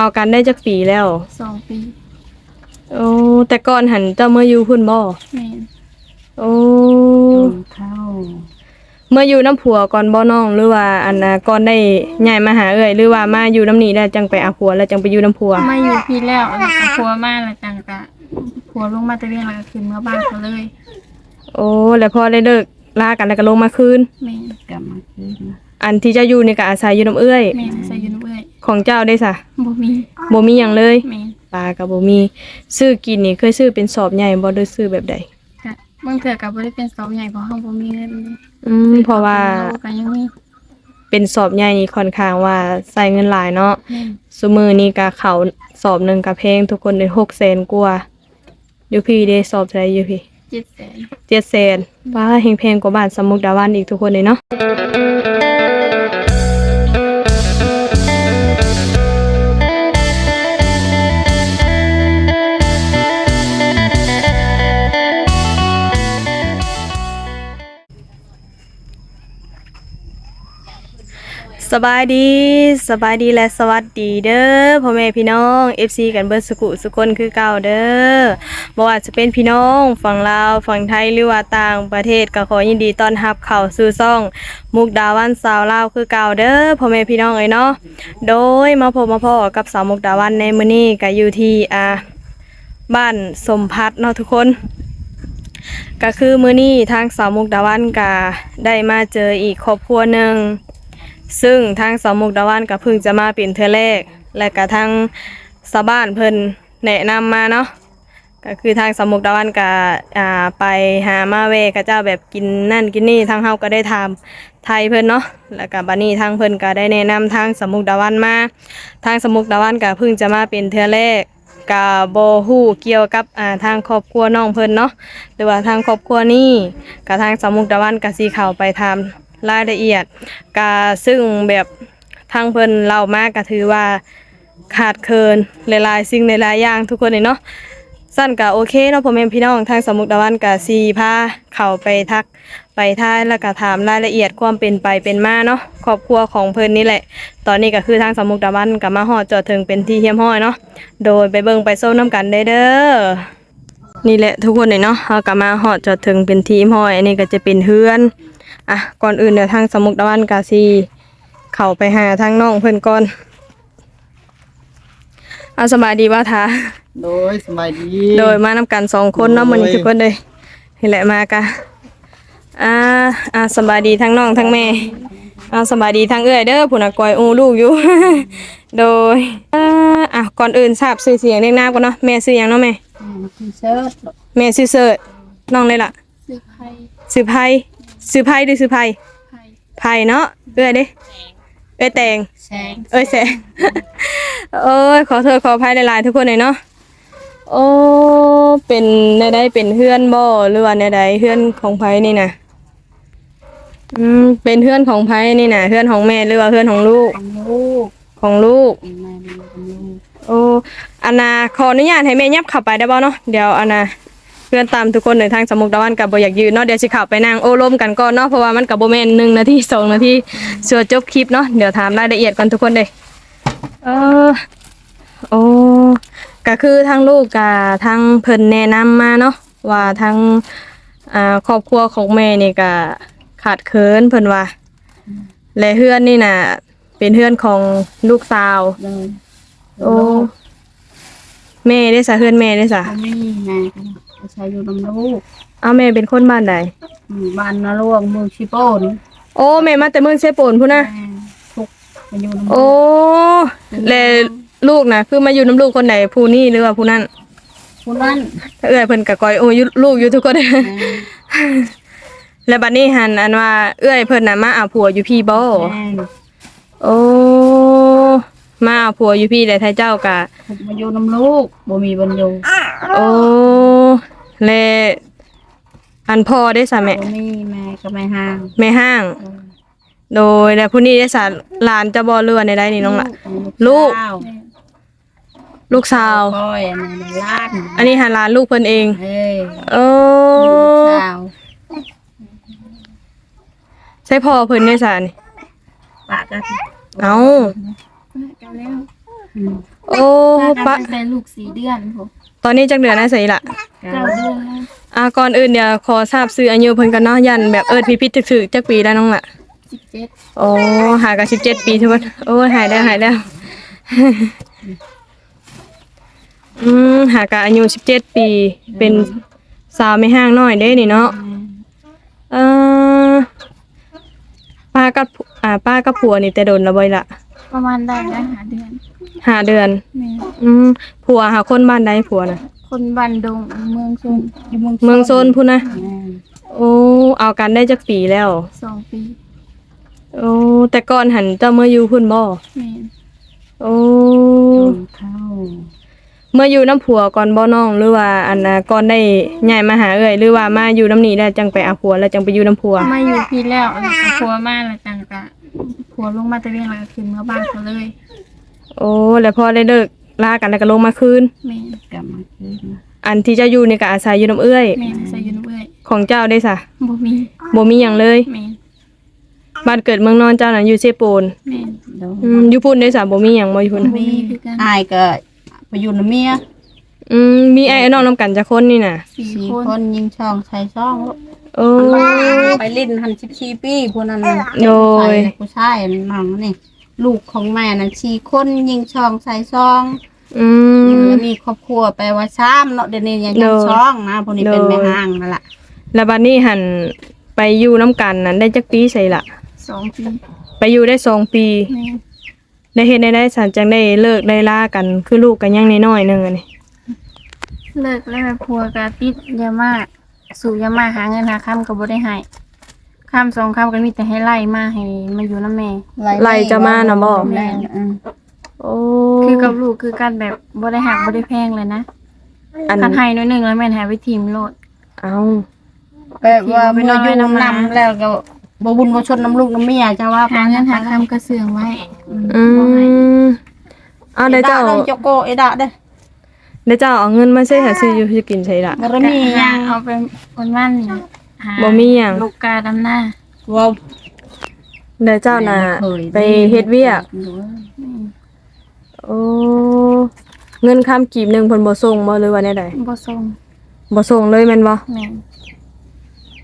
เอากันได้จักปีแล้ว สองปีโอ้แต่ก่อนหันเจ้าเมื่ออยู่พุ่นบ่แม่นโอ้เข้าเมื่ออยู่น้ำผัวก่อนบ่น้องหรือว่าอันน่ะก่อนได้ย้ายมาหาเอ้ยหรือว่ามาอยู่น้ำนี้แล้วจังไปเอาผัวแล้วจังไปอยู่น้ำผัวมาอยู่พี่แล้วแล้วก็ผัวมาแล้วจังกะผัวลงมาตะเวียงแล้วก็ขึ้นเมื่อบ้านเขาเลยโอ้แล้วพอได้เลิกลากันแล้วก็ลงมาคืน แม่นกลับมาคืนอันที่เจ้าอยู่นี่ก็อาศัยอยู่น้ำเอื้อยแม่นใส่อยูนำเอ้ย ของเจ้าได้ซะบ่มีบ่มีหยังเลยแม่นปลาก็บ่มีซื้อกินนี่เคยซื้อเป็นสอบใหญ่บ่ได้ซื้อแบบใดกะบางเทื่อก็บ่ได้เป็นสอบใหญ่เพราะเฮาบ่มีเงินอืมเพราะว่าโลก็ยังมีเป็นสอบใหญ่นี่ค่อนข้างว่าใส่เงินหลายเนาะแม่นซุมือนี่ก็เขาสอบหนึงก็แพงทุกคนได้600,000กว่าอยู่พี่ได้สอบเท่าไหร่อยู่พี่ 700,000 เจ็ดแสนว่าเฮงเพงกว่าบ้านสมุกดาวันอีกทุกคนเลยเนาะ สบายดีสบายดีและสวัสดีเด้อพ่อแม่พี่น้อง FC กันเบิดสุขุสุคนคือเก่าเด้อบ่ว่าจะเป็นพี่น้องฝั่งลาวฝั่งไทยหรือว่าต่างประเทศก็ขอยินดีต้อนรับเข้าสู่ซ่อง มุกดาวันสาวลาวคือเก่าเด้อพ่อแม่พี่น้องเอ้ยเนาะโดยมาพบมาพ่อกับสาวมุกดาวันในมื้อนี้ก็อยู่ที่อ่าบ้านสมพัฒน์เนาะทุกคนก็คือมื้อนี้ทางสาวมุกดาวันก็ได้มาเจออีกครอบครัวหนึ่ง ซึ่งทางสาวมุกดาวันก็เพิ่งจะมาเป็นเทือแรก และก็ทางสาวบ้านเพิ่นแนะนำมาเนาะก็คือทางสาวมุกดาวันก็อ่าไปหามาเวกับเจ้าแบบกินนั่นกินนี่ทางเฮาก็ได้ทำไทยเพิ่นเนาะแล้วก็บัดนี้ทางเพิ่นก็ได้แนะนำทางสาวมุกดาวันมาทางสาวมุกดาวันก็เพิ่งจะมาเป็นเทือแรกก็บ่ฮู้เกี่ยวกับอ่าทางครอบครัวน้องเพิ่นเนาะหรือว่าทางครอบครัวนี้ก็ทางสมุกดาวันก็สิเข้าไปทำ รายละเอียดกาซึ่งแบบทางเพิ่นเล่ามากก็ถือว่าขาดเคินหลายๆสิ่งหลายๆอย่างทุกคนเลยเนาะสั้นก็โอเคเนาะพ่อแม่พี่น้องทางสมุกดาวันก็สีพาเข้าไปทักไปท้ายแล้วก็ถามรายละเอียดความเป็นไปเป็นมาเนาะครอบครัวของเพิ่นนี่แหละ ตอนนี้ก็คือทางสมุกดาวันก็มาฮอดจอดถึงเป็นที่เฮียมห้อยเนาะโดยไปเบิ่งไปโซนน้ำกันได้เด้อนี่แหละทุกคนเลยเนาะเฮาก็มาฮอดจอดถึงเป็นที่เฮียมห้อยอันนี้ก็จะเป็นเฮือน อะก่อนอื่นเดี๋ยวทางสมุกตะวันกาซีเข้าไปหาทางน้องเพิ่นก่อนเอาสบายดีว่าทาโดยสบายดี โดยมานำกันสองคนเนาะมื้อนี้ทุกคนเลยนี่แหละมากะอ่าอ่าสบายดีทั้งน้องทั้งแม่อ่าสบายดีทั้งเอื้อยเด้อผู้น่ะกอยอูลูกอยู่ โดยอ่าอะก่อนอื่นทราบชื่อเสียงเรียกนามก่อนเนาะแม่ชื่อหยังเนาะแม่ทีเชิร์ตแม่ชื่อเสิร์ชน้องเลยล่ะซื้อไผ่ชื่อไผ ชื่อไผหรือชื่อไผไผ่ไผเนาะเอื้อยเด้เอ้ยแตงแสงเอ้ยแสงเอ้ยขอโทษขออภัยหลายๆทุกคนเลยเนาะโอ้เป็นในใดเป็นเพื่อนบ่หรือว่าในใดเพื่อนของไผนี่นะอืมเป็นเพื่อนของไผนี่นะเพื่อนของแม่หรือว่าเพื่อนของลูกของลูกของลูกแม่เป็นของลูกโอ้อันนาขออนุญาตให้แม่ยับเข้าไปได้บ่เนาะเดี๋ยวอันนา เพื่อนตามทุกคนในทางสมุกตะวันกับบ่อยากยืนเนาะเดี๋ยวสิเข้าไปนั่งโอ้ลมกันก่อนเนาะเพราะว่ามันกับบ่แม่นหนึ่งนาทีสองนาทีส่วนจบคลิปเนาะเดี๋ยวถามรายละเอียดกันทุกคนเลยเออโอ้ก็คือทางลูกกับทางเพิ่นแนะนำมาเนาะว่าทางอ่าครอบครัวของแม่นี่ก็ขาดเคินเพิ่นว่าและเฮือนนี่น่ะ เป็นเฮือนของลูกสาวเลยโอ้แม่ได้สะเฮือนแม่ได้สะเขาไม่มีแม่กั นอาศัยอยู่ลำลูกเอาแม่เป็นคนบ้านใดหมู่บ้านนรวงเมืองชิโป้นี่โอ้แม่มาแต่เมืองเชโปนพุ่นนะแม่ทุกข์มาอยู่ลำโอ้ลูกและลูกนะคือมาอยู่น้ำลูกคนไหนผู้นี่หรือว่าผู้นั่นผู้นั้นถ้าเอื้อยเพิ่นกะกอยโอ้ยลูกอยู่ทุกคน แม่และบัดนี้หันอันว่าเอื้อยเพิ่นน่ะมาเอาผัวอยู่พี่บ่แม่โอ้มาเอาผัวอยู่พี่แต่ท้ายเจ้ากะทุกข์มาอยู่ลำลูกบ่มีบรรยูโอ้ และอันพ่อได้สะแม่บ่มีแม่ก็ไม่ห่างแม่ห้าง โดยและผู้นี้ได้สะหลานจะบ่เรือในใดนี่น้องล่ะ ลูก สาวลูกสาว ก้อยอันนั้นในร้านอันนี้หาหลานลูกเพิ่นเองเฮ้ยโอ้ลูกสาวใช่พ่อเพิ่นได้สะนี่ปากกันเอ้ากันแล้วอืมโอ้ปะปะ ตั้งแต่ลูกสี่เดือนผม ตอนนี้จักเดือนนะใส่ละเก้าเดือนแล้วอ่าก่อนอื่นเดี๋ยวขอทราบซื้ออายุเพิ่นกันเนาะยันแบบเอิดพิพิธถึกๆจักปีแล้วน้องล่ะสิบเจ็ดโอ้หากัน17ปีทุกคนโอ้ยหายแล้วหายแล้วอืมหากันอายุ17ปี เป็นสาวไม่ห่างน้อยเด้นี่เนาะเออป้ากับอ่าป้ากับผัวนี่แต่โดนละบ่อยละประมาณได้ได้หาเดือน ห้าเดือน แม่อืมผัวหาคนบ้านใดผัวน่ะ คนบันดงเมืองชนอยู่เมืองเมืองโซนพุ่นนะ แม่โอ้ เอากันได้จักปีแล้ว สองปีโอ้ แต่ก่อนหันเจ้าเมื่ออยู่พุ่นบ่แม่โอ้ต้นเข้าเมื่ออยู่น้ำผัวก่อนบ่น้องหรือว่าอันน่ะก่อนได้ย้ายมาหาเอ้ยหรือว่ามาอยู่น้ำนี้แล้วจังไปเอาผัวแล้วจังไปอยู่น้ำผัว มาอยู่พี่แล้วแล้วก็พัวมาแล้วจังกะพัวลงมาตะเวียงแล้วก็ขึ้นเมื่อบ้านเขาเลย โอ้แล้วพอได้เลิกลากันแล้วก็ลงมาคืน แม่กลับมาคืนอันที่เจะอยู่นี่ก็อาศัยอยู่น้ำเอื้อย แม่ใส่อยูนเอ้ยของเจ้าได้ซะบ่มีบ่มีหยังเลยแม่บ้านเกิดเมืองนอนเจ้าน่ะอยู่เซโปนแม่โดนอืมอยู่พุ่นได้สาบ่มีหยังบ่อยู่พุ่นบ่มีคือกันอายก็ไปอยู่นำเมียอืมมีไอ้น้องนํกันจักคนนี่น่ะสี่สี่คนคนยิงช่องใช้ช่องลูกโอ้ ไปลิ้นหัน14ปีพวกนั้นโดยใส่ผู้ชายน้องนี่ ลูกของแม่น่ะสี่คนยิงช่องใส่ช่องอืม แล้วมีครอบครัวไปว่าซ้ำเนาะเดี๋ยวนี้ยังยังโดยช่องนะพวกนี้เป็นโดยแม่ห้างนั่นแหละแล้วบัดนี้หันไปอยู่น้ำกันนั้นได้จักปีใส่ละสองปีไปอยู่ได้สองปี แม่ได้เฮ็ดได้ได้สันจังได้เลิกได้ลากันคือลูกกันยังน้อยๆหนึงอันนี้เลิกแล้วแม่พัวก็ติดยามาสู่ยามาหาเงินหาค่ำก็บ่ได้ให้ ค่ำสองค่ำก็มีแต่ให้ไล่มาให้มาอยู่นํแม่ ไล่จะมาน่ะบ่ แม่อืมโอ้คือกับลูกคือกันแบบบ่ได้หักบ่ได้แพงเลยนะอันคันให้หน้อยหนึงแล้วแม่นให้ไปทีมโลด เอาแบบว่าที่เมื่ออยู่น้อยๆนำแล้วก็บ่บุญบ่ชนน้ำลูกน้ำเมียจะว่าหาเงินหาค่ำก็เสื่องไว้อืมเอาได้เจ้าเด้อเจ้าโกเอดะเด้อได้เจ้าเอาเงินมาใช้หาซื้ออยู่สิกินใช่ละบ่ได้มีหหายังเอาไปคนบ้าน หาบ่มีหยัง ลูกกาดำหน้าว่าได้เจ้าน่ะไปเฮ็ดเวียกโอ้เงินค้ำกีบหนึ่งเพิ่นบ่ส่งบ่หรือว่าแนวใดบ่ส่งบ่ส่งเลยแม่นบ่แม่น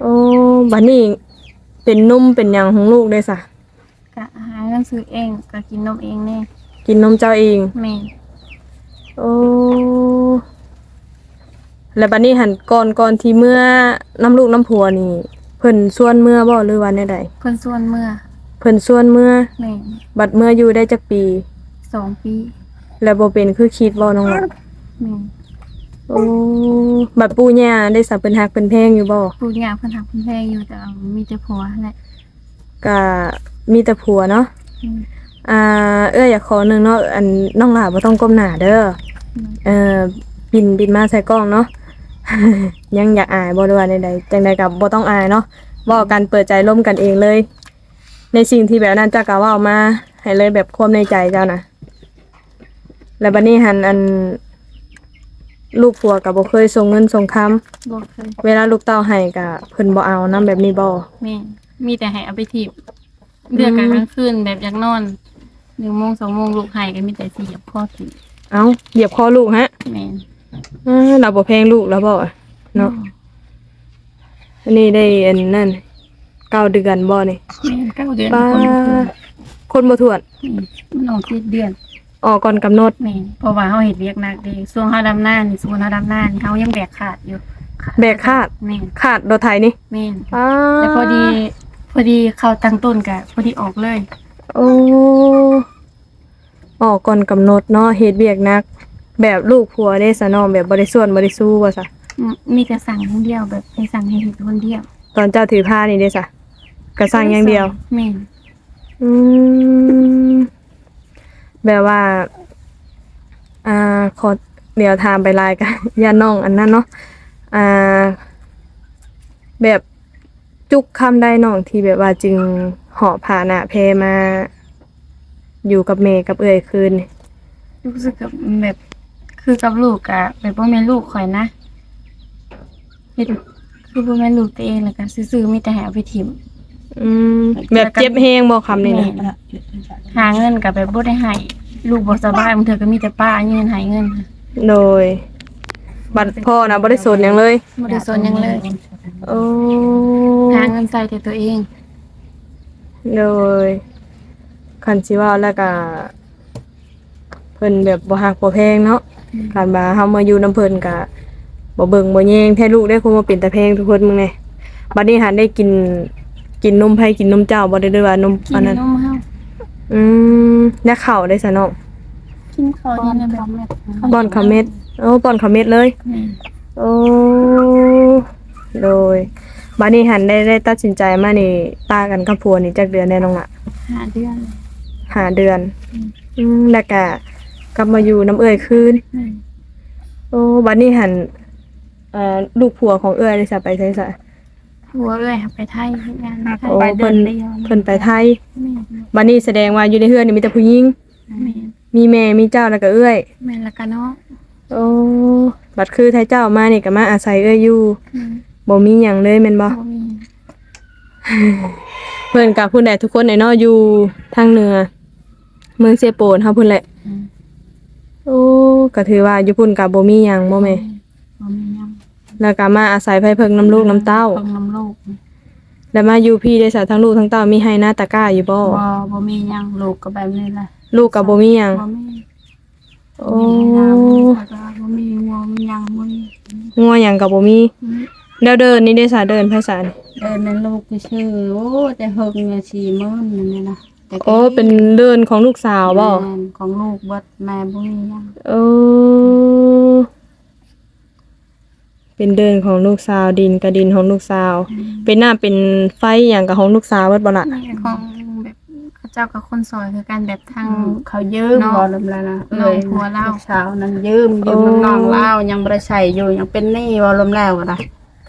โอ้บัดนี้เป็นนมเป็นหยังของลูกได้ซะก็หาเงินซื้อเองก็กินนมเองแน่กินนมเจ้าเองแม่นโอ้ แล้วบัดนี้หันก่อนก่อนที่เมื่อน้ำลูกน้ำผัวนี่ เพิ่นชวนเมื่อบ่หรือว่าแนวใดเพิ่นส่วนเมื่อเพิ่นชวนเมื่อแม่นบัดเมื่ออยู่ได้จักปี สองปีแล้วบ่เป็นคือคิดบ่น้องล่ะแม่นโอ้บัดปู่ย่าได้สับเพิ่นฮักเพิ่นแพงอยู่บ่พูดยากเพิ่นหักเพิ่นแพงอยู่แต่มีแต่ผัวแหละก็มีแต่ผัวเนาะอืมอ่าเอ้ยอยากขอหนึ่งเนาะอันน้องหลาบ่ต้องก้มหน้าเด้อเอ่อบินบินมาใส่กล้องเนาะ ยังอยากอายบ่ด้วยใดๆจังใดกับบ่ต้องอายเนาะเว้ากันเปิดใจร่วมกันเองเลย ในสิ่งที่แบบนั้นจะกะเว้ามาให้เลยแบบความในใจเจ้านะแล้วบัดนี้หันอันลูกผัวก็บ่เคยส่งเงินส่งคำบ่เคยเวลาลูกเต้าให้ก็เพิ่นบ่เอานํแบบนี้บ่ แม่นมีแต่ให้เอาไปถีบเลือกกันกลางคืนแบบอยากนอนหนึ่งโมงสองโมงลูกให้ก็มีแต่สิเหยียบข้อถีบเอาเหยียบคอลูกฮะแม่นเออ เราบ่แพงลูกแล้วบ่เนาะอันนี้ได้อันนั่นเก้าเดือนบ่นี่แม่นเก้าเดือนป้าคนบ่คืนคนบ่ทวน อืมมันออกเจ็ดเดือนออกก่อนกำหนดแม่นเพราะว่าเฮาเฮ็ดเวียกหนักเด้ช่วงเฮาดำหน้านี่ช่วงเฮาดำหน้านี่เฮายังแบกขาดอยู่แบกคาดแม่นขาดรถไถนี่แม่นป้าแต่พอดี พอดีเขาตั้งต้นก็พอดีออกเลย โอ้ออกก่อนกำหนดเนาะเฮ็ดเวียกหนัก แบบลูกผัวได้ซะเนาะแบบบ่ได้ส่วนบ่ได้สู้ว่าซะอืมมีแต่สั่งคนเดียวแบบไปสั่งให้เฮ็ดคนเดียวตอนเจ้าถือผ้านี่ได้ซะก็สั่งอย่างเดียว แม่นอืมแบบว่า อ่า ขอเดี๋ยวถามไปไลน์กันย่าน้องอันนั้นเนาะ อ่า แบบจุกคำได้น้องที่แบบว่าจึงเหาะผ่าหนะเพมา อยู่กับเมกับเอ่ยคืนนี่รู้สึกกับแบบ คือกับลูกอะแบบบ่แม่นลูกข่อยนะเฮ็ดคือบ่แม่นลูกตัวเองแล้วก็ซื่อๆมีแต่ให้เอาไปถิ่ม อืมแบบเจ็บแฮงบอกคำนี่นะหาเงินก็แบบบ่ได้ให้ลูกบ่สบายบางเทื่อก็มีแต่ป้ายืนให้เงินค่ะโดย บัตรพ่อนะบ่ได้สนหยังเลยบ่ได้สนหยังเลยโอ้หาเงินใส่แต่ตัวเองโดยคันสิว่าแล้วก็เพิ่นแบบบ่ฮักบ่แพงเนาะ คันว่าเฮามาอยู่นํเพิ่นก็บ่เบิ่งบ่แยงแท้ลูกได้คงมาเป็นตาแพงทุกคนมึงแน่บัดนี้หันได้กิน กินนมไผกินนมเจ้าบ่ได้ด้วยว่านมกิอันนนั้นนมเฮาอืมยาข้าวได้ซะเนาะกินข้าวป้อเย็นนแบบคำเม็ดป้อนข้าวเม็ดโอ้ป้อนข้าวเม็ดเลย แม่โอ้โดยบัดนี้หันได้ได้ตัดสินใจมานี่ตากันกับผัวนี่จักเดือนได้น้องละหาเดือนหาเดือนอืมอืมแล้วก็ กลับมาอยู่น้ำเอ่ยคืนแม่โอ้บัดนี้หันเอ่อลูกผัวของเอ่ยได้จะไปใช้ซะผัวเอ้ยไปไทยเฮ็ดงานไทยโอ้เพิ่นเพิ่นไปไทยแม่บัดนี้แสดงว่าอยู่ในเฮือนนี่มีแต่ผู้หญิง แม่มีแม่มีเจ้าแล้วก็เอื้อย แม่แล้วก็เนาะโอ้บัดคือไทยเจ้ามานี่ก็มาอาศัยเอื้อยอยู่แม่บ่มีหยังเลยแม่นบ่ บ่มีเพิ่นกับผู้ใดทุกคนในเนาะอยู่ทางเหนือ เมืองเซโปนเฮาพุ่นแหละอืม โอ้ก็ถือว่าอยู่พุ่นก็บ่มีหยังบ่แม่บ่มีหยังแล้วก็มาอาศัยไผเพิ่งน้ำลูกน้ำเต้า เพิ่งน้ำลูกแล้วมาอยู่พี่ได้สาทั้งลูกทั้งเต้ามีให้หน้าตะกร้าอยู่บ่บ่บ่มีหยังลูกก็แบบนี้แหละลูกก็บ่มีหยังบ่มีโอ้มีน้ำมีผักบ่มีงัวมีหยังบ่มีงัวหยังก็บ่มีอืมแล้วเดินนี่ได้สาเดินไผสารเดินในลูกก็ชื่อโอ้แต่เฮิงเนี่ยสี่หมื่นนั่นนี่นะ แต่ก็โอ้เป็นเดินของลูกสาวบ่แม่นของลูกเบัดแม่บ่มีหยังโอ้เป็นเดินของลูกสาวดินกับดินของลูกสาว เป็นหน้าเป็นไฟหยังกับของลูกสาวเบิดบ่ล่ะนี่ของแบบเขาเจ้ากับคนซอยคือการแบบทาง เขายืมน้องบ่ลำละนะน้องผัวเราลูกสาวนั้นยืมยืมโอ้น้องเล่ายังบ่ได้ใช้อยู่ยังเป็นหนี้บ่ลมแล้วก็ได้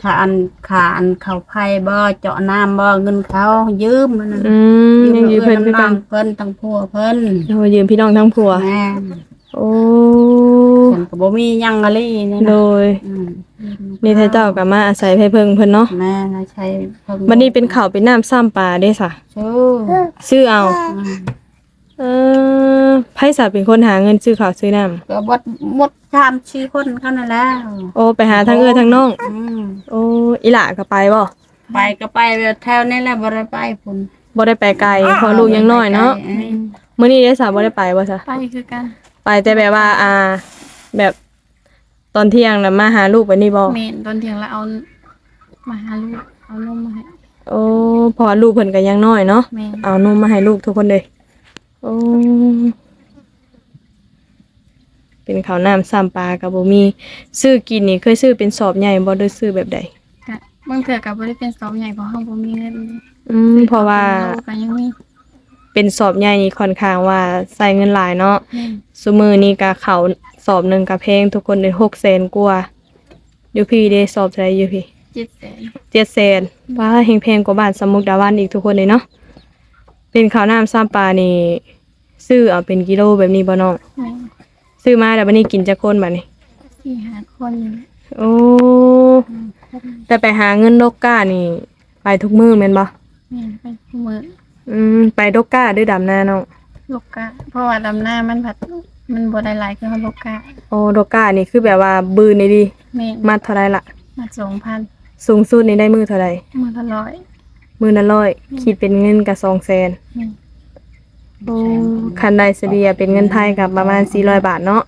ค่าอันค่าอันเขาไผบ่เจาะน้ำบ่เงินเขายืมมันนั่นอืมยังอยู่เพิ่นคือน้กัอนงเพิ่นทั้งผัวเพิ่นโอ้ยืมพี่น้องทั้งผัว แม่โอ้เพิ่นก็บ่มีหยังอะไรนี่โดนะยอืมนี่ไทเจ้าก็มาอาศัยไผเพิ่งเพิ่นเนาะแม่น่ะใช้เพิ่นบัดนี้เป็นข้าวเป็นน้ำซ้ำปลาเด้ซะชื่อซื้อเอาอืม เออไผสาเป็นคนหาเงินซื้อข้าวซื้อน้ำก็บดหมดชามชีคนเขานั่นแหล้วโอ้ไปหาทั้งเอ้อทั้งน้อง อืมโอ้อีหล่าก็ไปบ่ไปก็ไปแถวนี้แหละบ่ได้ไปพุ่นบ่ได้ไปไกลเพราะลูกยังน้อยเนาะอืมมื้อนี้ได้สาบ่ได้ไปบ่ซะไปคือกันไปแต่แบบว่าอ่า แบบตอนเที่ยงน่ะมาหาลูกไปนี่บ่เมนตอนเที่ยงแล้วเอามาหาลูกเอานมมาให้โอ้เพราะว่าลูกเพิ่นก็ยังน้อยเนาะแม่นเอานมมาให้ลูกทุกคนเลย โอ้เป็นข้าวน้ำซ้ำปลากับบ่มีซื้อกินนี่เคยซื้อเป็นสอบใหญ่บ่ได้ซื้อแบบใดกะบางเทื่อก็บ่ได้เป็นสอบใหญ่เพราะเฮาบ่มีเงินอืมเพราะว่าลูกก็ยังมีเป็นสอบใหญ่นี่ค่อนข้างว่าใส่เงินหลายเนาะแม่นซุมือนี่ก็เขาวสอบหนึงก็แพงทุกคนเลย600,000กว่าอยู่พี่เด้สอบเท่าไหร่อยู่พี่700,000เจ็ดแสนป้าเฮงเพลงกว่าบ้านสมมุกดาวันอีกทุกคนเลยเนาะ เป็นข้าวน้ำซ้ำปลานี่ซื้อเอาเป็นกิโลแบบนี้บ่น้องแม่นซื้อมาแล้วบัดนี้กินจักคนบัดนี้สี่ห้าคนนี่แหละโอ้แต่ไปหาเงินดอกก้านี่ ไปทุกมื้อแม่นบ่แม่นไปคู่มืออืมไปดอกก้าด้วยดำนาน้องลูกกะ เพราะว่าดำหน้ามันผัดมันบ่ได้หลายคือเฮาลูกกะโอ้ดอกก้านี่คือแบบว่าบืนนี่ดีแม่นมัดเท่าไรล่ะ มา2,000สูงสุดนี่ได้มือเท่าไรมื้อละร้อย มือละร้อยคิดเป็นเงินก็200,000แม่นโอ้คันไดเสเดียเป็นเงินไทยกับประมาณ400บาทเนาะ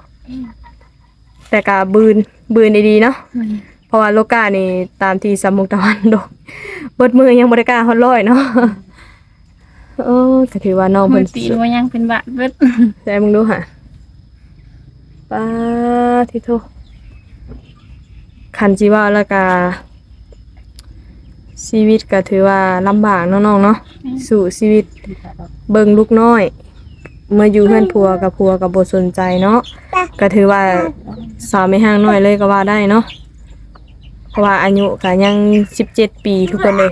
แต่ก็บืนบืนดีๆเนาะแม่นเพราะว่าโลกานี่ตามที่สามมุกตะวันดกเบิดมือยังบริการฮอดร้อยเนาะเออก็ถือว่าน้องมืเพิ่อนตีนว่ายังเป็นบาทเบิดใส่มึงดูค่ะป้าทิโทคันจีว่าแล้วก็ ชีวิตก็ถือว่าลำบากเนาะน้องเนาะสู่ชีวิตเบิ่งลูกน้อย เมื่ออยู่เพื่อนผัวกับผัวกับบสนใจเนาะก็ถือว่าสาวไม่ห่างน้อยเลยก็ว่าได้เนาะเพราะว่าอายุก็ยังสิบเจ็ดปีทุกคนเลย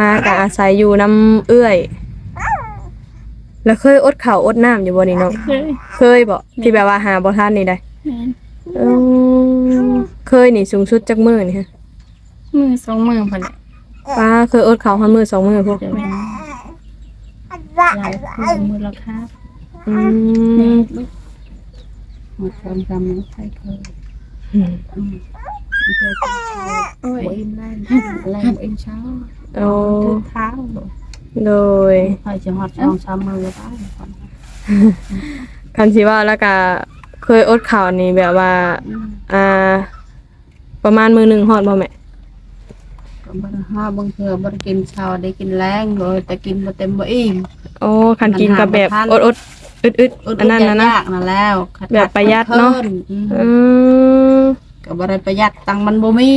มาก็อาศัยอยู่น้ำเอื้อย แล้วเคยอดข้าวอดน้ำอยู่บ่นี่น้องเคยเคยบ่ที่แบบว่าหาบ่ทันนี่ได้แม่นเออเคยนี่สูงสุดจักมื้อนี่ฮะมือสองมือพุ่นแหละ ป้าเคยอดข้าวหันมื้อสองมื้อพวกหลายคือมูลค่าอืแม่มลูกหมดความจำไม่ใช่เคยอืมอืมไม่เคยกินข้าวโอ้ยบ่อิ่มแรงแรงบ่อิ่มเช้าโอ้ถึงเท้าบ่โดยใครจะฮอดสองสามมื้อก็ได้ก่อนคันสิว่าแล้วก็เคยอดข้าวนี่แบบว่า อืมอ่า ประมาณมื้อหนึงฮอดบ่แม่ก็ บ่ได้ฮอดบางเทื่อบ่ได้กินเช้าได้กินแรงเลย แต่กินบ่เต็มบ่อิ่ม โอ้คันกินกับแบบมันหาอบ่ดทัอดอึดอึดๆอันนั้นนะนะ ยากๆนั่นแล้วขัดแบบประหยัดเนาะ พิ่อืมอืมก็บ่ได้ประหยัดตังค์มันบ่มี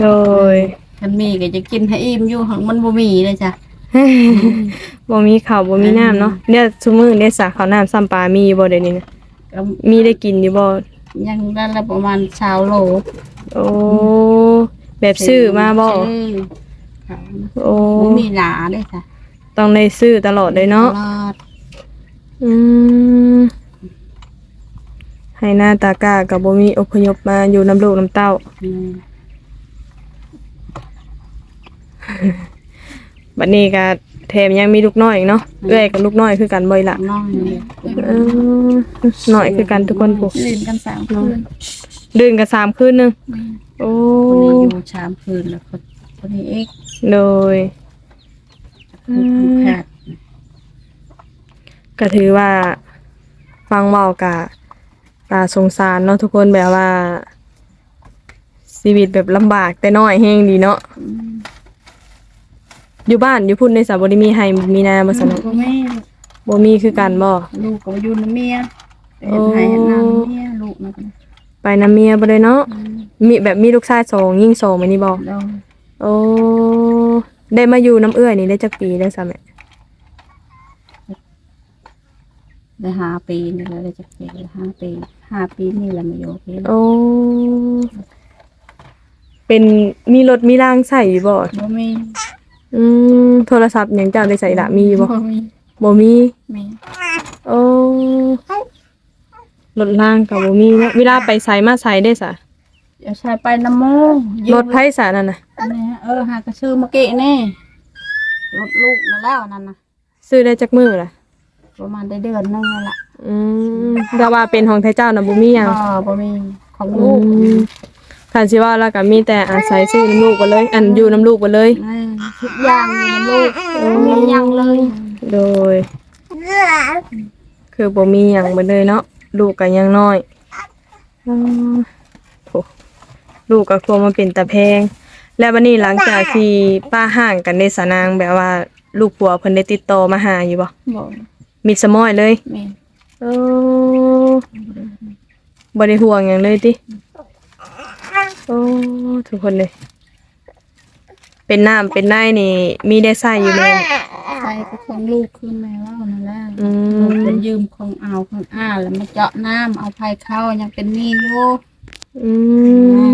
โดยคันมีก็จะกินให้อิ่มอยู่หังมันบ่มีเลยจ้ะ บ่มีข้าวบ่มีน้ำเนาะเดี๋ยวซุมื้อเดี๋ยวสาข้าวน้ำซ้ำปลามีบ่เดี๋ยวนี้นะก็มีได้กินอยู่บ่ยังได้ละประมาณ20โลโอ้ แบบซื้อมาบ่ซื้อเขาโอ้บ่มีหลาเลยจ้ะต้องได้ซื้อตลอดเลยเนาะ ตลอดอืมให้หน้าตากากับบ่มีอพยพมาอยู่น้ำลูกน้ำเต้า อืมบัดนี้ก็แถมยังมีลูกน้อยอีกเนาะเอ้อยกับลูกน้อยคือกันบ่อยละน้อยนี่เออน้อยคือกันทุกคนพวกเล่นกันสามคืน ดื่นกันสามคืนหนึงแม่โอ้คนนี้อยู่ชามคืนแล้วคนคนนี้เอกโดย คือผู้แพทย์ก็ถือว่าฟังเว้ากะตาสงสารเนาะทุกคนแบบว่า ชีวิตแบบลำบากแต่น้อยแฮงดีเนาะอยู่บ้านอยู่พุ่นในสาบ่ได้มีให้มีนาบ่ซั่นเนาะก็แม่บ่มีคือกันบ่ลูกก็อยู่นำเมียเฮ็ดให้เฮ็ดน้ำเมียลูกนะกัน ไปนำเมียบ่ได้เนาะมีแบบมีลูกชายสองยิ่งสองแม่นี่บ่เราโอ้ได้มาอยู่น้ำเอื้อยนี่ได้จักปีได้วซะแม่ได้ห้าปีนี่แล้วได้จักปีละห้าปีห้าปีนี่แหละมาอยู่พี่โอ้เป็นมีรถมีรางใส่อยู่บ่บ่มีอืมโทรศัพท์หยังเจ้าได้ใส่ละมีอยู่บ่บ่มีบ่มีแม่โอ้ รถรางก็บ่มีเนาะเวลาไปไสมาไสได้ซะอย่าใช้ไปน้ำโมอยู่รถไผซะนั่นน่ะนี่เออหากระชื่อเมื่อกี้นี่รถลูกนั่นแล้วนั่นน่ะซื้อได้จักมื้อล่ะประมาณได้เดือนนึงนั่นแหละอืมแต่ว่าเป็นของไทเจ้าน่ะบ่มีหยังก็บ่มีของอืลูกมคันสิว่าแล้วก็มีแต่อาศัยซื้อน้ำลูกไปเลย อันอยู่น้ำลูกไปเลย นี่ทุกอย่างอยู่น้ำลูกบ่มีหยังเลยโดย คือบ่มีหยังบ่เลยเนาะ ลูกก็ยังน้อยอืมโถลูกก็ควรมาเป็นตาแพง แล้วบัดนี้หลังจากที่ป้าห่างกันได้สานางแบบว่า ลูกผัวเพิ่นได้ติดต่อมาหาอยู่บ่บ่มิดสมอยเลยแม่เออบ่ได้ห่วงหยังเลยติโอ้ทุกคนเลย เป็นน้ำเป็นไนนี่มีได้ใส่อยู่เลยใส่ก็ของลูกคือแม่เล่านั่นแหละอืลูกมเป็นยืมของเอาของอ้าแล้วมาเจาะน้ำเอาไผเข้ายังเป็นหนี้อยู่อืม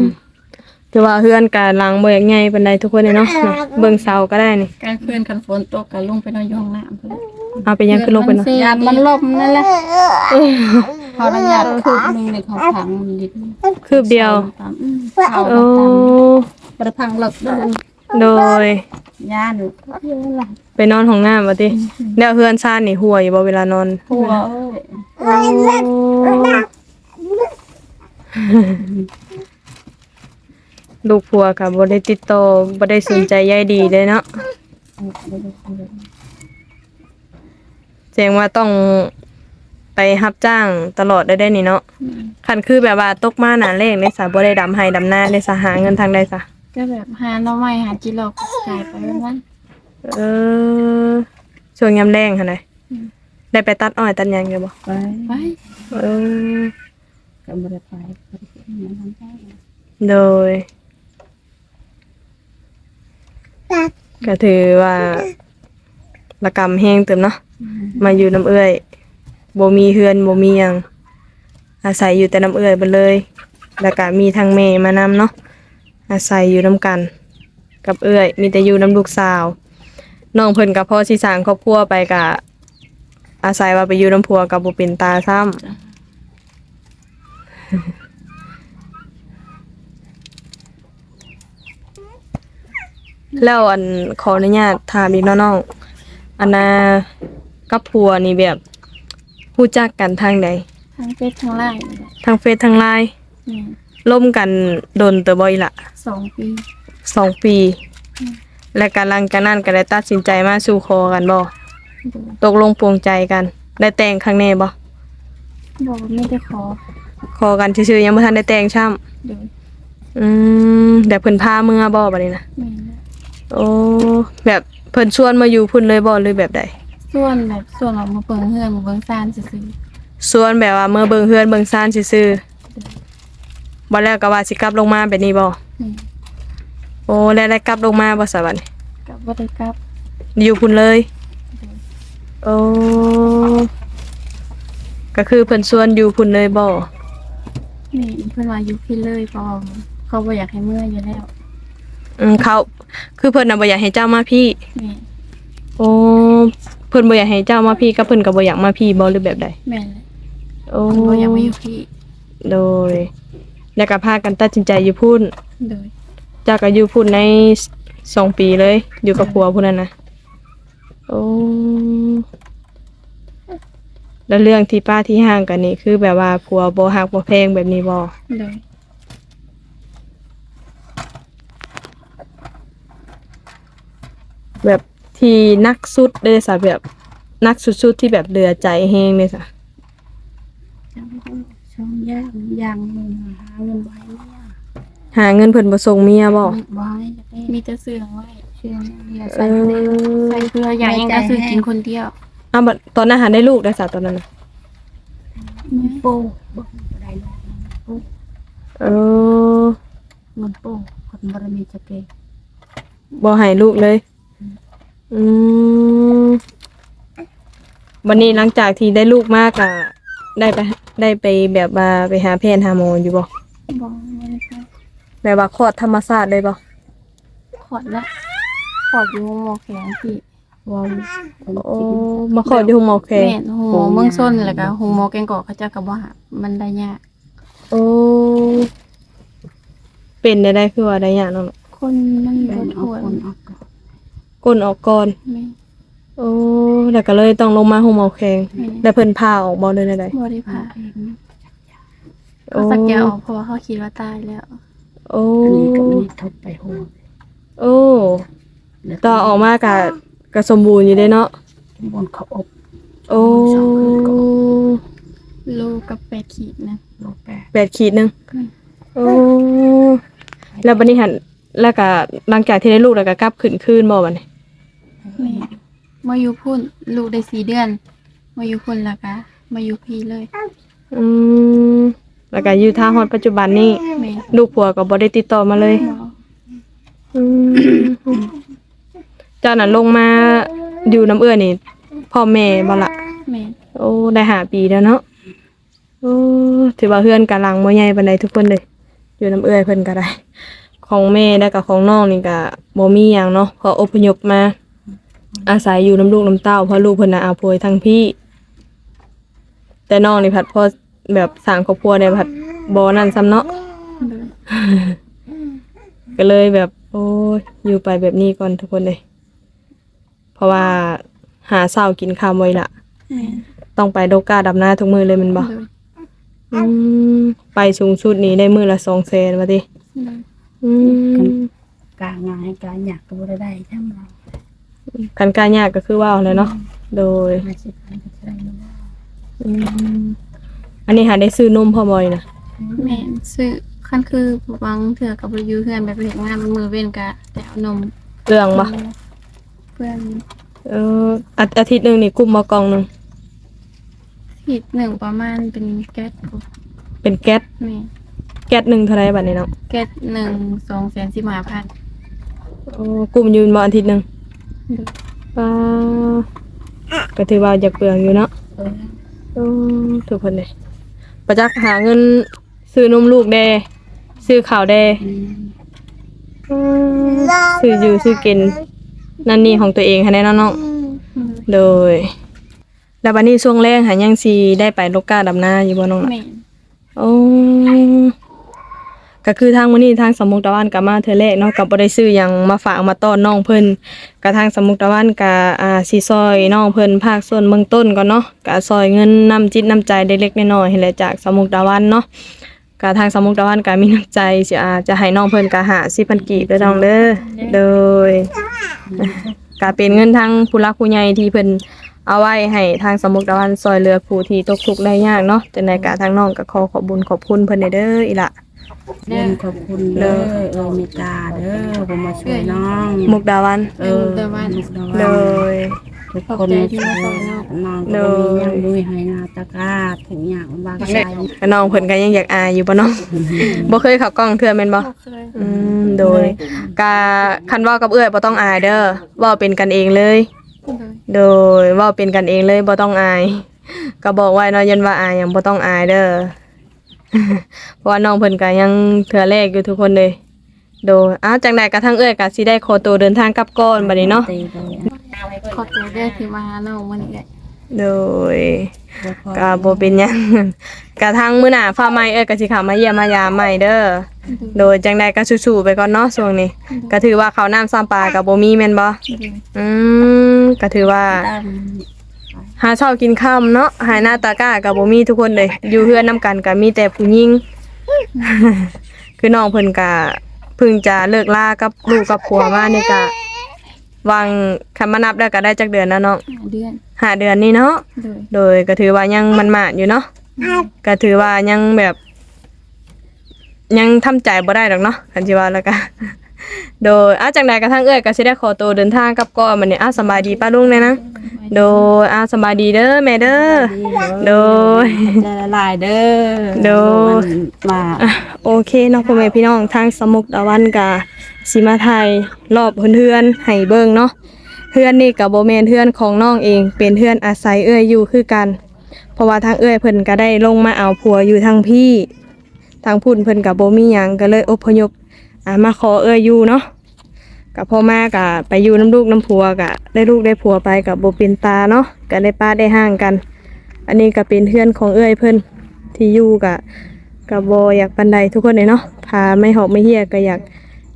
ถือว่าเฮือนกะหลังบ่อยากใหญ่ปานใดทุกคนเลยเนาะน่ะเบิ่งเสาก็ได้นี่กลางคืนคันฝนตกก็ลงไปนอนอยู่ห้องน้ำพุ่นแหละเอาไปยังขึ้นลงไปเนาะยานมันล่มนั่นแหละเขาอนุญาตคืบหนึงในเขาพังดิคืบเดียวตามอืมเขาโอ้ตามบ่ได้พังหลักด้วย โดย ย่านอยู่ไปนอนห้องน้ำว่าติแล้วเฮือนซ่านนี่หัวอยู่บ่เวลานอนหัวเอ้ยลูกผัวก็บ่ได้ติดต่อบ่ได้สนใจใยดีเลยเนาะแสดงว่าต้องไปรับจ้างตลอดได้ได้นี่เนาะคันคือแบบว่าตกมาหนาแรกในสาบ่ได้ดำให้ดำหน้าในสาหาเงินทางใดซะ ก็แบบหาหน่อไม้หาจิโลกขายไปวัน เออช่วงยามแรงหั่นน่ะได้ไปตัดอ้อยตัดหยังอยู่บ่ไปๆไปเออ ก็บ่ได้ไปบ่ได้ไปมันทำได้โดยก็ถือว่าระกรรมแห้งเติมเนาะมาอยู่น้ำเอื้อยบ่มีเฮือนบ่มีหยังอาศัยอยู่แต่น้ำเอื้อยเบิดเลย แล้วก็มีทางแม่มานำเนาะ อาศัยอยู่นํกัน กับเอื้อย มีแต่อยู่น้ำลูกสาวน้องเพิ่นก็พอสิสร้างครอบครัวไปก็อาศัยว่าไปอยู่น้ำผัวกับบ่เป็นตาซ้ำแล้วอันขออนุญาตถามอีกเนาะน้องอันน่ะกับผัวนี่แบบฮู้จักกันทางใดทั้งเฟซทั้งไลน์นี่แหละทางเฟซทางไลน์แม่น ล่มกันโดนเตอบ่อยละสองปีสองปี และกำลังกันนั่นก็ได้ตัดสินใจมาสู่คอกันบ่โดยตกลงปรงใจกัน ได้แต่งครั้งแน่บ่บอกว่าไม่ได้ขอคอกันซื่อๆยังบ่ทันได้แต่งช่ำโดยอืมแต่เพิ่นพาเมื่อบ่บัดนี้นะแม่นแล้วโอ้แบบเพิ่นชวนมาอยู่พุ่นเลยบ่หรือแบบใดส่วนแบบส่วนออกมาเปิงเฮือนมาเบิ่งซานซื่อชวนแบบว่าเมื่อเบิ่งเฮือนเบิ่งซ่านซื่อๆ บ่แล้วก็ว่าสิกลับลงมาแบบนี้บ่ๆนี่โอ้แล้วได้กลับลงมาบ่ซะบัดนี้กับบ่ได้กลับ อยู่พุ่นเลย โอ้ก็คือเพิ่นชวนอยู่พุ่นเลยบ่นี่เพิ่นว่าอยู่พี่เลยเพราะว่าเขาบ่อยากให้เมื่ออยู่แล้ว อืมเขาคือเพิ่นน่ะบ่อยากให้เจ้ามาพี่นี่โอ้เพิ่นบ่อยากให้เจ้ามาพี่ก็เพิ่นก็บ่อยากมาพี่บ่หรือแบบใดแม่นเลยโอ้เพิ่นบ่อยากมาอยู่พี่โดย แล้วก็พากันตัดสินใจอยู่พุ่นโดยเจ้าก็อยู่พุ่นในสองปีเลย อยู่กับผัวพุ่นนั่นนะโอ้แล้วเรื่องที่ป้าที่ห่างกันนี่คือแบบว่าผัวบ่ฮักบ่แพงแบบนี้บ่โดยแบบที่นักสุดเลยสะแบบนักสุดๆที่แบบเหลือใจแฮงเลยสะจัง ช่องยากอย่างหนึงหาเงินไว้เนี่ยหาเงินเพิ่นบ่ส่งเมียบ่ ไว้จะได้มีแต่เสื้อไว้ เชื่อเนี่ยเอใส่ในอใส่เพื่ออย่างยังก็ซื้อกินคนเดียวอ้าวบัดตอนนั้นหาได้ลูกได้สะตอนนั้นน่ะโป้บ่ได้เลยโป้เออเงินโป้คนบารมีจะเกบ่ให้ลูกเลย อืมวันนี้หลังจากที่ได้ลูกมากอะได้ไป ได้ไปแบบว่าไปหาแพทย์หาหมออยู่บ่บอกไม่ได้ไปแบบว่าคลอดธรรมชาติเลยบ่ขอดละขอดอยู่หมอแข็งพี่วอมคนโอ้จีนมาคลอดอยู่ห้องหมอแขงแม่นหงหมอเมืองส้นแล้วก็หงหมอแกงกอกเขาเจะกับว่ามันได้ยากโอ้เป็นได้ได้คือว่าได้ยากเนาะคนมันแบ่บ่งทเอาวนคนออกก่อนก้นออกก่อนแม่ โอ้แล้วก็เลยต้องลงมาห้องหมอแขงแม่แล้วเพิ่นพาออกบ่เลยได้ไดบ่ได้ผ่าเองนะเขาสักยาออกเพราะว่าเขาคิดว่าตายแล้ว โอ้อันนี้ก็มีทบไปหัวโอ้ต่อออกมาก็ก็สมบูรณ์อยู่เด้เนาะบนเขาอบโอ้โลกับแปดขีดนะโลแปะแปดขีดหนึงอืมโอ้แล้วบัดนี้หันแล้วก็หลังจากที่ได้ลูกแล้วก็กลับขึ้นคืนบ่บัดนี้แม่มาอยู่พุ่น ลูกได้สี่เดือน มาอยู่พุ่นแล้วก็มาอยู่พี่เลยอืมแล้วก็อยู่ท่าฮอดปัจจุบันนี้ แม่ลูกผัวก็บ่ได้ติดต่อมาเลยหมออืมเจ้าน่ะลงมาอยู่น้ำเอื้อนี่พ่อแม่บ่ละแม่โอ้ได้หาปีแล้วเนาะโอ้ถือว่าเพื่อนกำลังบ่ใหญ่ปานใดทุกคนเลย อยู่น้ำเอื้อยเพิ่นก็ได้ ของแม่และก็ของน้องนี่ก็บ่มีหยังเนาะเพออพยพมา อาศัยอยู่น้ำลูกน้ำเต้าเพราะลูกเพิ่นน่ะเอาป่วยทั้งพี่ แต่น้องนี่พัดพ่อแบบสร้างครอบครัวได้พัดบ่นั่นซ้ำเนาะเลยก็เลยแบบ โอ้ยอยู่ไปแบบนี้ก่อนทุกคนเลย เพราะว่าหาเช้ากินข้าวไว้ละแม่ต้องไปโดก้าดับหน้าทุกมือเลยแมันบ่เลยอืมไปสูงสุดนี้ได้มือละ2แสนว่าติเลยอืม กางานกาอยากก็บ่ได้ได้ทั้งเรากันการยากก็คือว่าวเลยเนาะโดยห้าสิบพันก็จะได้ไม่ได้อืมอันนี้หาได้ซื้อนมพ่อบ่อยนะแม่ซื้อขั้นคือผู้วังเถื่อกับอยู่เพื่อนแบบเห็นงานมือเว้นกะแต่เอานมเรื่องบ่เพื่อนเอออาอาทิตย์หนึงนี่กุ้มมากล่องหนึงผิดหนึ่งประมาณเป็นแก๊สพวกเป็นแก๊สแม่แก๊สหนึ่งเท่าไหร่บัดนี้เนาะแก๊สหนึ่งสองแสนสิบห้าพันโอ้กุ้มอยืนบ่อาทิตย์หนึง ป้าก็ถือว่าอยากเปลืองอยู่เนาะเออเออทุกคนเลยประจักษ์หาเงินซื้อนมลูกแดซื้อข้าวแดอืมอืมซื้ออยู่ซื้อกิน นั่นนี่ของตัวเองค่ะแน่เนาะน้องโดยแล้วบัดนี้ช่วงแรกหายังสิได้ไปโลกกาดำนาอยู่บ่น้องน่ะแม่โอ้ ก็คือทางมื้อนี้ทางสมุกตะวันก็มาเทอแรกเนาะก็บ่ได้ซื้อหยังมาฝากมาต้อนน้องเพิ่นก็ทางสมุกตะวันก็อ่าสิซอยน้องเพิ่นภาคส่วนเบื้องต้นก่อนเนาะก็ซอยเงินน้ำจิตน้ำใจเล็กๆน้อยๆให้แหละจากสมุกตะวันเนาะก็ทางสมุกตะวันก็มีน้ำใจสิอาจะให้น้องเพิ่นก็หา10,000กีบเด้อน้องเด้อโดยก็เป็นเงินทางผู้รักผู้ใหญ่ที่เพิ่นเอาไว้ให้ทางสมุกตะวันซอยเหลือผู้ที่ตกทุกข์ได้ยากเนาะจังได๋ก็ทางน้องก็ขอขอบบุญขอบคุณเพิ่นเด้ออีหละ เดินขอบคุณเด้อเออเมตตาเด้อผมมาช่วยน้องมุกดาวัน เออมุกดาวันโดยทุกคนที่มาช่วยน้องก็มียังดุยให้นาตะกร้าถึงอย่างบางใจก็น้องเพิ่นก็ยังอยากอายอยู่บ่เนาะบ่เคยเข้ากล้องเทื่อแม่นบ่เคยอืมโดยกาคันเว้ากับเอื้อยบ่ต้องอายเด้อเว้าเป็นกันเองเลยโดยโดยเว้าเป็นกันเองเลยบ่ต้องอาย ก็บอกไว้เนาะยันว่าอายหยังบ่ต้องอายเด้อ เพราะว่าน้องเพิ่นก็ยังเทื่อแรกอยู่ทุกคนเลย โดยอ้าวจังใดก็ทั้งเอื้อยก็สิได้ขอตัวเดินทางกลับก่อนบัดนี้เนาะ ขอบใจเด้อที่มาหาน้องมื้อนี้โดยก็บ่เป็นหยัง กระทั่งมื้อหน้าฟ้าใหม่เอ้ยก็สิเข้ามาเยี่ยมมายามใหม่เด้อ โดยจังใดก็สู้ๆไปก่อนเนาะช่วงนี้ก็ถือว่าข้าวน้ำซ้ำปลาก็บ่มีแม่นบ่อืมก็ถือว่า หาเช้ากินค่ำเนาะหายหน้าตากล้าก็บ่มีทุกคนเลย อยู่เฮือนนํกันก็มีแต่ผู้หญิง คือน้องเพิ่นก็เพิ่งจะเลิกลากับลูกกับผัวมานี่ก็วางคันมานับได้วก็ได้จักเดือนแล้วเนาะห้าเดือนห้าเดือนนี่เนาะโดยโดยก็ถือว่ายังมันมาดอยู่เนาะก็ถือว่ายังแบบ ยังทำใจบ่ได้ดอกเนาะคันสิว่าแล้วก็ โดยอ้าวจังใดกระทั่งเอ้ยก็สิได้ขอตัวเดินทางกลับก่อนบัดนี้อ้าวสำบายดีป้าลุงเลยนะ โดยอ้าวสำบายดีเด้อแม่เด้อ โดย ใจละลายเด้อโดยมาอะโอเคเนาะพ่อแม่พี่น้องทางสมุกดาวันกาสิมาไทยรอบเพื่อนๆให้เบิ่งเนาะเพื่อนนี่กับโบแมนเพื่อนของน้องเองเป็นเพื่อนอาศัยเอื้อยอยู่คือกัน เพราะว่าทางเอื้อยเพิ่นก็ได้ลงมาเอาผัวอยู่ทางพี่ ทางพุ่นเพิ่นกับโบมีหยังก็เลยอพยพ อ่ามาขอเอื้อยอยู่เนาะกับพ่อแม่ก็ไปอยู่น้ำลูกน้ำผัวก็ได้ลูกได้ผัวไปกับโบป็นตาเนาะก็ได้ป้าได้ห่างกัน อันนี้ก็เป็นเพื่อนของเอื้อยเพิ่อนที่อยู่กับกับบอยากปันใดทุกคนเลยเนาะพาไม่หอกไม่เฮียก็อยาก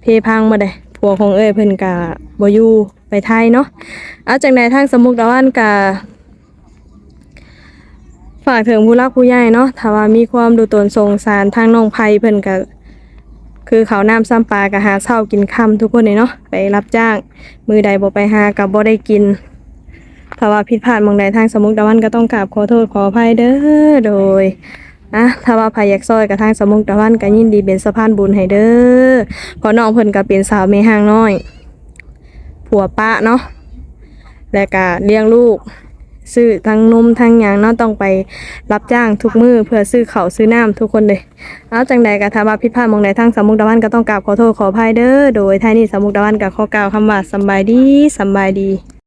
เพพังมาได้ผัวของเอ้ยเพิ่นกะบอยู่ไปไทยเนาะเอาจากใดทางสมุกดาวันกะฝากถึงผู้รักผู้ใหญ่เนาะถ้าว่ามีความดูตนสงสารทางน้องไพเพิ่นกะ คือเขาน้ำซ้ำปลากะหาเช้ากินค่ำทุกคนเลยเนาะไปรับจ้าง มือใดบ่ไปหากับบ่ได้กินถ้าว่าผิดพลาดมองใดทางสมุกดาวันก็ต้องกราบขอโทษขออภัยเด้อโดยอะถ้าว่าพาอยากซอยกับทางสมุกตะวันก็ยินดีเป็นสะพานบุญให้เด้อเพราะน้องเพิ่นก็เป็นสาวเมหางน้อย ผัวปะเนาะและก็เลี้ยงลูก ซื้อทั้งนมทั้งยางเนาะต้องไปรับจ้างทุกมือเพื่อซื้อเขาซื้อน้ำทุกคนเลยเอาจังใดก็ถ้าว่าผิดพลาดมองใดทั้งสมุกตะวันก็ต้องกราบขอโทษขออภัยเด้อโดยท่ายนี้สมุกตะวันก็ขอกล่าวคำว่าสบายดีสบายดี